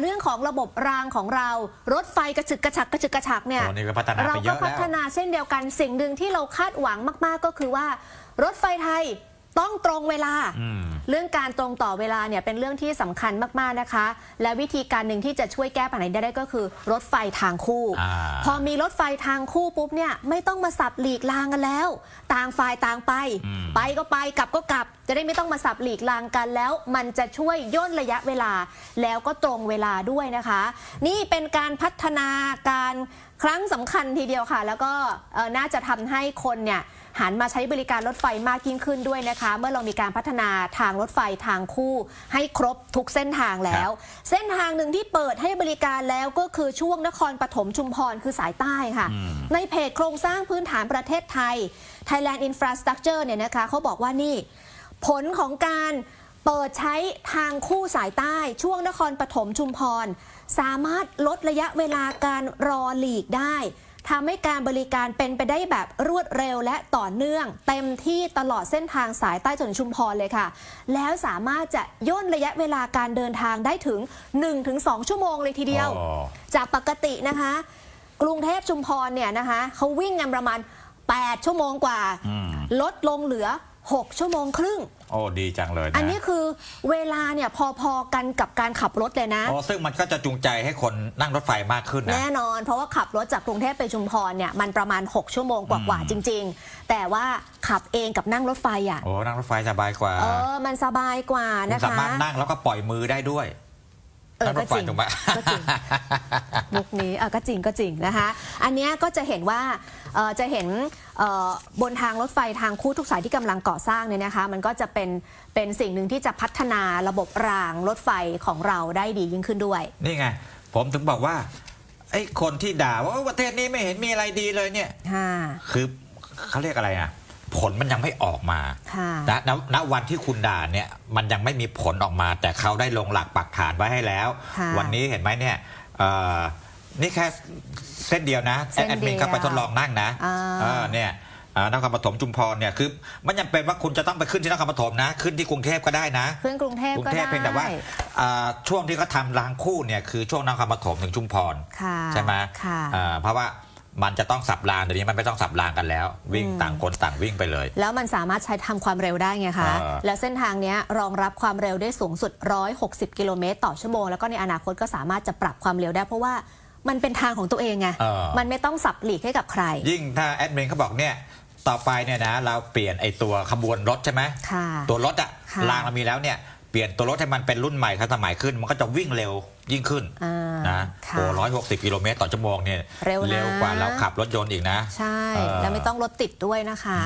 เรื่องของระบบรางของเรา รถไฟกระฉึกกระฉักกระฉึกกระฉักเนี่ยโอ้นี่ก็พัฒนาเราไปเยก็อะพัแล้ว ฒนาเช่นเดียวกันสิ่งหนึ่งที่เราคาดหวังมาก ๆ ก็คือว่า รถไฟไทยต้องตรงเวลา อืม เรื่องการตรงต่อเวลาเนี่ยเป็นเรื่องที่สำคัญมาก ๆ นะคะ และวิธีการหนึ่งที่จะช่วยแก้ปัญหานี้ได้ก็คือ รถไฟทางคู่ อ่า พอมีรถไฟทางคู่ปุ๊บเนี่ยไม่ต้องมาสับหลีกรางกันแล้ว ต่างฝ่ายต่างไปอืมไปก็ไปกลับก็กลับ จะได้ไม่ต้องมาสับหลีกรางกันแล้ว มันจะช่วยย่นระยะเวลา แล้วก็ตรงเวลาด้วยนะคะ นี่เป็นการพัฒนาการครั้งสำคัญทีเดียวค่ะ แล้วก็เอ่อน่าจะทำให้คนเนี่ยหันมาใช้บริการรถไฟมากยิ่งขึ้นด้วยนะคะ เมื่อเรามีการพัฒนาทางรถไฟทางคู่ ให้ครบทุกเส้นทางแล้ว เส้นทางหนึ่งที่เปิดให้บริการแล้วก็คือช่วงนครปฐมชุมพรคือสายใต้ค่ะอืมในเพจโครงสร้างพื้นฐานประเทศไทย Thailand Infrastructure เนี่ยนะคะเขาบอกว่านี่ ผลของการเปิดใช้ทางคู่สายใต้ช่วงนครปฐมชุมพร สามารถลดระยะเวลาการรอหลีกได้ทำให้การบริการเป็นไปได้แบบรวดเร็วและต่อเนื่อง เต็มที่ตลอดเส้นทางสายใต้จนถึงชุมพรเลยค่ะ แล้วสามารถจะย่นระยะเวลาการเดินทางได้ถึง 1-2 ชั่วโมงเลยทีเดียวอ๋อจากปกตินะคะ กรุงเทพชุมพรเนี่ยนะคะเขาวิ่งกันประมาณ 8 ชั่วโมงกว่าอืมลดลงเหลือ 6 ชั่วโมงครึ่ง โอ้ดีจังเลยนะอันนี้คือเวลาเนี่ยพอๆกันกับการขับรถเลยนะโอ้ซึ่งมันก็จะจูงใจให้คนนั่งรถไฟมากขึ้นนะ แน่นอน เพราะว่าขับรถจากกรุงเทพไปชุมพรเนี่ยมันประมาณ 6 ชั่วโมงกว่าอืมๆจริง ๆ แต่ว่าขับเองกับนั่งรถไฟอะโอ้นั่งรถไฟสบายกว่าเออมันสบายกว่าคุณนะสาคะมารถนั่งแล้วก็ปล่อยมือได้ด้วยเออนั่งรก็ถไฟจริงถูกไหม ก็จริง มุกนี้เออก็จริงก็จริงนะคะ อันเนี้ยก็จะเห็นว่าเอ่อจะเห็นเอ่อบนทางรถไฟทางคู่ทุกสายที่กำลังก่อสร้างเนี่ยนะคะ มันก็จะเป็นเป็นสิ่งหนึ่งที่จะพัฒนาระบบรางรถไฟของเราได้ดียิ่งขึ้นด้วย นี่ไง ผมถึงบอกว่าไอ้คนที่ด่าว่าประเทศนี้ไม่เห็นมีอะไรดีเลยเนี่ย ค่ะ คือเขาเรียกอะไรอะ ผลมันยังไม่ออกมาค่ะ ณณณวันที่คุณด่าเนี่ยมันยังไม่มีผลออกมา แต่เขาได้ลงหลักปักฐานไว้ให้แล้ว ค่ะ วันนี้เห็นไหมเนี่ยเอ่อนี่แค่เส้นเดียวนะ เส้นแอดมินเดียวก็ไปทดลองนั่งนะอ่า เออเนี่ยเอ่อนครปฐมจุมพรเนี่ยคือมันยังเป็นว่าคุณจะต้องไปขึ้นที่นครปฐมนะ ขึ้นที่กรุงเทพก็ได้นะ ขึ้นกรุงเทพกรุงก็เทพได้เพียงแต่ว่าอ่าช่วงที่เขาทำรางคู่เนี่ยคือช่วงนครปฐมถึงชุมพร ค่ะใช่ไหมค่ะ อ่าเพราะว่า มันจะต้องสับรางเดี๋ยวนี้มันไม่ต้องสับรางกันแล้ว วิ่งอืมต่างคนต่างวิ่งไปเลย แล้วมันสามารถใช้ทำความเร็วได้ไงคะเออแล้วเส้นทางเนี้ยรองรับความเร็วได้สูงสุด 160 กิโลเมตรต่อชั่วโมง แล้วก็ในอนาคตก็สามารถจะปรับความเร็วได้เพราะว่ามันเป็นทางของตัวเองไงเออมันไม่ต้องสับหลีกให้กับใคร ยิ่งถ้าแอดมินเขาบอกเนี่ยต่อไปเนี่ยนะเราเปลี่ยนไอตัวขบวนรถใช่ไหมค่ะตัวรถอะค่ะรางเรามีแล้วเนี่ย เปลี่ยนตัวรถให้มันเป็นรุ่นใหม่ทันสมัยขึ้น มันก็จะวิ่งเร็วยิ่งขึ้นอ่านะค่ะ โอ้ร้อยหกสิบกิโลเมตรต่อชั่วโมงเนี่ยเร็วนะกว่าเราขับรถยนต์อีกนะ ใช่ เออแล้วไม่ต้องรถติดด้วยนะคะ